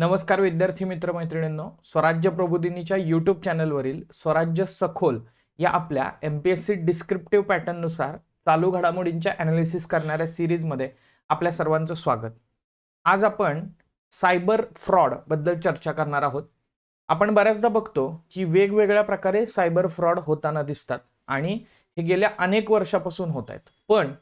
नमस्कार विद्यार्थी मित्र मैत्रिणींनो स्वराज्य प्रबोधिनीच्या यूट्यूब चॅनलवरील स्वराज्य सखोल या आपल्या M P S C descriptive पॅटर्ननुसार चालू घडामोडींच्या ॲनालिसिस करणाऱ्या सिरीजमध्ये आपल्या सर्वांचं स्वागत. आज आपण सायबर फ्रॉडबद्दल चर्चा करणार आहोत. आपण बऱ्याचदा बघतो की वेगवेगळ्या प्रकारे सायबर फ्रॉड होताना दिसतात आणि हे गेल्या अनेक वर्षापासून होत आहेत. पण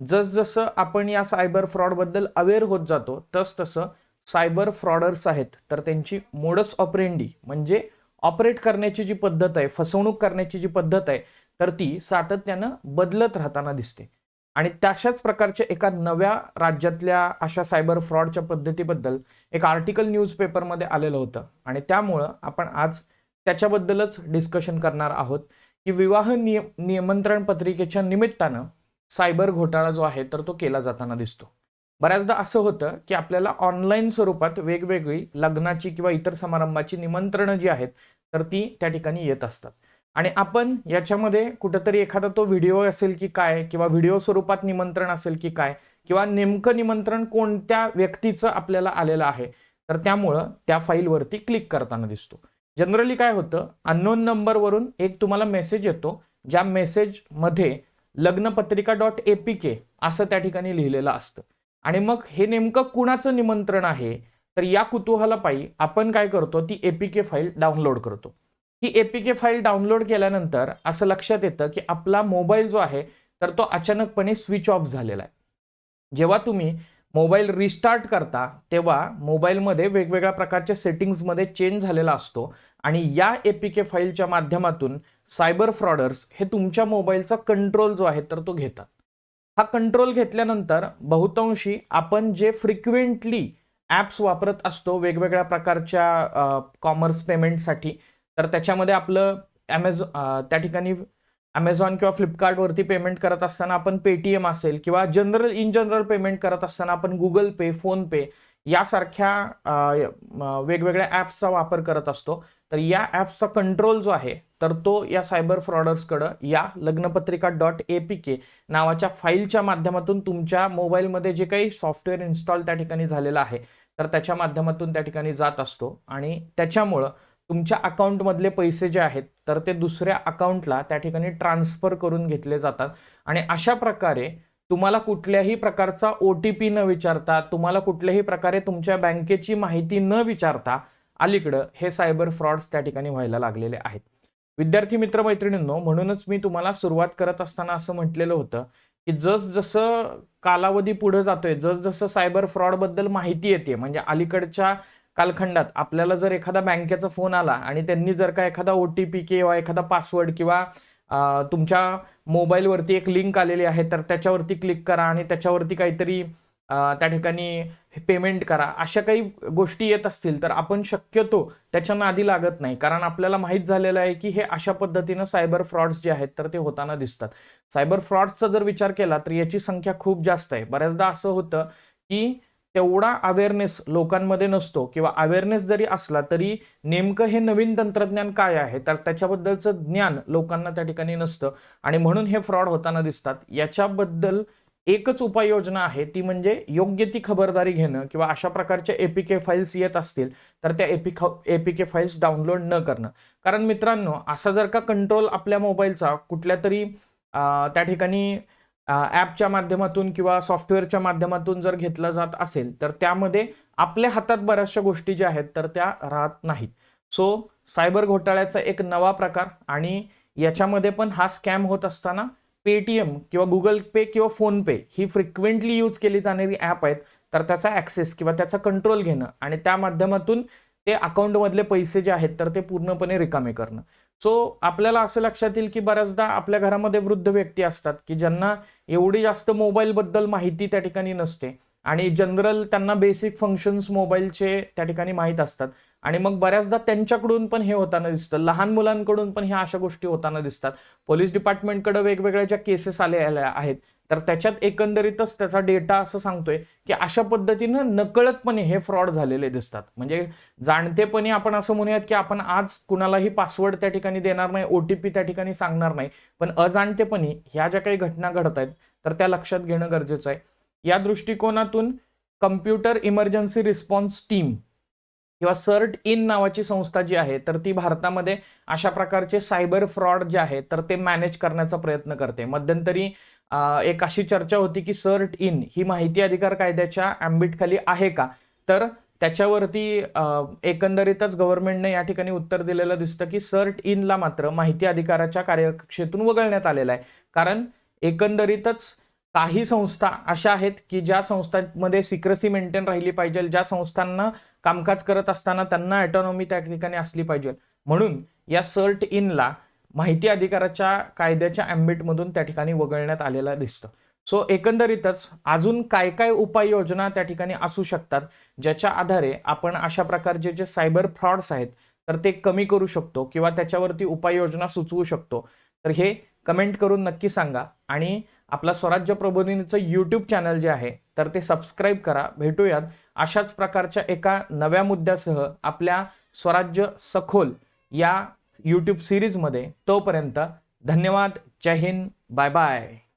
जसजसं आपण या सायबर फ्रॉडबद्दल अवेअर होत जातो तसतसं सायबर फ्रॉडर्स आहेत तर त्यांची मोडस ऑपरेंडी म्हणजे ऑपरेट करण्याची जी पद्धत आहे फसवणूक करण्याची जी पद्धत आहे तर ती सातत्यानं बदलत राहताना दिसते. आणि तशाच प्रकारच्या एका नव्या राज्यातल्या अशा सायबर फ्रॉडच्या पद्धतीबद्दल एक आर्टिकल न्यूजपेपरमध्ये आलेलं होतं. आणि त्यामुळं आपण आज त्याच्याबद्दलच डिस्कशन करणार आहोत की विवाह निय निमंत्रण पत्रिकेच्या निमित्तानं सायबर घोटाळा जो आहे तर तो केला जाताना दिसतो. बऱ्याचदा असं होतं की आपल्याला ऑनलाईन स्वरूपात वेगवेगळी लग्नाची किंवा इतर समारंभाची निमंत्रणं जी आहेत तर ती त्या ठिकाणी येत असतात. आणि आपण याच्यामध्ये कुठंतरी एखादा तो व्हिडिओ असेल की काय किंवा व्हिडिओ स्वरूपात निमंत्रण असेल की काय किंवा नेमकं निमंत्रण कोणत्या व्यक्तीचं आपल्याला आलेलं आहे तर त्यामुळं त्या फाईलवरती क्लिक करताना दिसतो. जनरली काय होतं अननोन नंबरवरून एक तुम्हाला मेसेज येतो ज्या मेसेजमध्ये लग्नपत्रिका डॉट ए पी के असं त्या ठिकाणी लिहिलेलं असतं. आणि मग हे नेमकं कुणाचं निमंत्रण आहे? तर या कुतूहलापायी आपण काय करतो? ती एपीके फाईल डाउनलोड करतो. ही एपीके फाईल डाउनलोड केल्यानंतर असं लक्षात येतं की आपला मोबाईल जो आहे तर तो अचानकपणे स्विच ऑफ झालेला आहे. जेव्हा तुम्ही मोबाईल रिस्टार्ट करता तेव्हा मोबाईलमध्ये वेगवेगळ्या प्रकारच्या सेटिंग्समध्ये चेंज झालेला असतो आणि या एपीके फाईलच्या माध्यमातून सायबर फ्रॉडर्स हे तुमच्या मोबाईलचा कंट्रोल जो आहे तर तो घेतात. हा कंट्रोल घेतल्यानंतर बहुतांशी आपण जे फ्रिक्वेंटली ॲप्स वापरत असतो वेगवेगळ्या प्रकारच्या कॉमर्स पेमेंटसाठी तर त्याच्यामध्ये आपलं ॲमेझॉ त्या ठिकाणी ॲमेझॉन किंवा फ्लिपकार्टवरती पेमेंट करत असताना आपण पेटीएम असेल किंवा जनरल इन जनरल पेमेंट करत असताना आपण गुगल पे फोनपे यासारख्या वेगवेगळ्या ॲप्सचा वापर करत असतो. तर या ॲप्सचा कंट्रोल जो आहे तर तो या सायबर फ्रॉडर्सकडं या लग्नपत्रिका डॉट ए पी के नावाच्या फाईलच्या माध्यमातून तुमच्या मोबाईलमध्ये जे काही सॉफ्टवेअर इन्स्टॉल त्या ठिकाणी झालेलं आहे तर त्याच्या माध्यमातून त्या ठिकाणी जात असतो. आणि त्याच्यामुळं तुमच्या अकाउंटमधले पैसे जे आहेत तर ते दुसऱ्या अकाउंटला त्या ठिकाणी ट्रान्सफर करून घेतले जातात. आणि अशा प्रकारे तुम्हाला कुठल्याही प्रकारचा ओ टी पी न विचारता तुम्हाला कुठल्याही प्रकारे तुमच्या बँकेची माहिती न विचारता अलीकडं हे सायबर फ्रॉड्स त्या ठिकाणी व्हायला लागलेले आहेत. विद्यार्थी मित्र मैत्रिणींनो म्हणूनच मी तुम्हाला सुरुवात करत असताना असं म्हटलेलं होतं की जस जसं कालावधी पुढे जातोय जस जसं सायबर फ्रॉडबद्दल माहिती येते म्हणजे अलीकडच्या कालखंडात आपल्याला जर एखादा बँकेचा फोन आला आणि त्यांनी जर का एखादा ओ टी पी किंवा एखादा पासवर्ड किंवा तुमच्या मोबाईलवरती एक लिंक आलेली आहे तर त्याच्यावरती क्लिक करा आणि त्याच्यावरती काहीतरी त्या ठिकाणी पेमेंट करा. अशा काही गोष्टी येत असतील तर आपण शक्यतो त्याच्या नादी लागत नाही. कारण आपल्याला माहीत झालेलं आहे की हे अशा पद्धतीनं सायबर फ्रॉड्स जे आहेत तर ते होताना दिसतात. सायबर फ्रॉड्सचा जर विचार केला तर याची संख्या खूप जास्त आहे. बऱ्याचदा असं होतं की तेवढा अवेअरनेस लोकांमध्ये नसतो किंवा अवेअरनेस जरी असला तरी नेमकं हे नवीन तंत्रज्ञान काय आहे? तर त्याच्याबद्दलचं ज्ञान लोकांना त्या ठिकाणी नसतं. आणि म्हणून हे फ्रॉड होताना दिसतात. याच्याबद्दल एकच उपाययोजना आहे ती म्हणजे योग्य ती खबरदारी घेणं किंवा अशा प्रकारच्या एपीके फाईल्स येत असतील तर त्या एपी एपीके फाईल्स डाउनलोड न करणं. कारण मित्रांनो असा जर का कंट्रोल आपल्या मोबाईलचा कुठल्या तरी त्या ठिकाणी ॲपच्या माध्यमातून किंवा सॉफ्टवेअरच्या माध्यमातून जर घेतला जात असेल तर त्यामध्ये आपल्या हातात बऱ्याचशा गोष्टी ज्या आहेत तर त्या राहत नाहीत. सो सायबर घोटाळ्याचा एक नवा प्रकार आणि याच्यामध्ये पण हा स्कॅम होत असताना पेटीएम किंवा गुगल पे किंवा फोनपे ही फ्रिक्वेंटली यूज केली जाणारी ॲप आहेत तर त्याचा ॲक्सेस किंवा त्याचा कंट्रोल घेणं आणि त्या माध्यमातून ते अकाउंटमधले पैसे जे आहेत तर ते पूर्णपणे रिकामे करणं. सो आपल्याला असं लक्षात येईल की बऱ्याचदा आपल्या घरामध्ये वृद्ध व्यक्ती असतात की ज्यांना एवढी जास्त मोबाईलबद्दल माहिती त्या ठिकाणी नसते. आणि जनरल त्यांना बेसिक फंक्शन्स मोबाईलचे त्या ठिकाणी माहीत असतात. आणि मग बऱ्याचदा त्यांच्याकडून पण हे होताना दिसतं. लहान मुलांकडून पण ह्या अशा गोष्टी होताना दिसतात. पोलीस डिपार्टमेंटकडे वेगवेगळ्या ज्या केसेस आलेल्या आहेत तर त्याच्यात एकंदरीतच त्याचा डेटा असं सांगतोय की अशा पद्धतीनं नकळतपणे हे फ्रॉड झालेले दिसतात. म्हणजे जाणतेपणे आपण असं म्हणूयात की आपण आज कुणालाही पासवर्ड त्या ठिकाणी देणार नाही ओ टी पी त्या ठिकाणी सांगणार नाही. पण अजाणतेपणी ह्या ज्या काही घटना घडत आहेत तर त्या लक्षात घेणं गरजेचं आहे. या दृष्टिकोनातून कम्प्युटर इमर्जन्सी रिस्पॉन्स टीम किंवा सर्ट इन नावाची संस्था जी आहे तर ती भारतामध्ये अशा प्रकारचे सायबर फ्रॉड जे आहे तर ते मॅनेज करण्याचा प्रयत्न करते. मध्यंतरी एक अशी चर्चा होती की सर्ट इन ही माहिती अधिकार कायद्याच्या ambit आहे का? तर त्याच्यावरती एकंदरीतच गव्हर्नमेंटने या ठिकाणी उत्तर दिलेलं दिसतं की सर्ट इनला मात्र माहिती अधिकाराच्या कार्यकक्षेतून वगळण्यात आलेलं आहे. कारण एकंदरीतच काही संस्था अशा आहेत की ज्या संस्थांमध्ये सिक्रेसी मेंटेन राहिली पाहिजे ज्या संस्थांना कामकाज करत असताना त्यांना ॲटॉनॉमी त्या ठिकाणी असली पाहिजे. म्हणून या सर्ट इनला माहिती अधिकाराच्या कायद्याच्या ॲम्बिटमधून त्या ठिकाणी वगळण्यात आलेला दिसतं. सो एकंदरीतच अजून काय काय उपाययोजना त्या ठिकाणी असू शकतात ज्याच्या आधारे आपण अशा प्रकारचे जे सायबर फ्रॉड्स आहेत तर ते कमी करू शकतो किंवा त्याच्यावरती उपाययोजना सुचवू शकतो. तर हे कमेंट करून नक्की सांगा. आणि आपला स्वराज्य प्रबोधिनीचं यूट्यूब चॅनल जे आहे तर ते सबस्क्राईब करा. भेटूयात अशाच प्रकारच्या एका नव्या मुद्द्यासह आपल्या स्वराज्य सखोल या यूट्यूब सिरीजमध्ये तोपर्यंत धन्यवाद जय हिंद बाय बाय.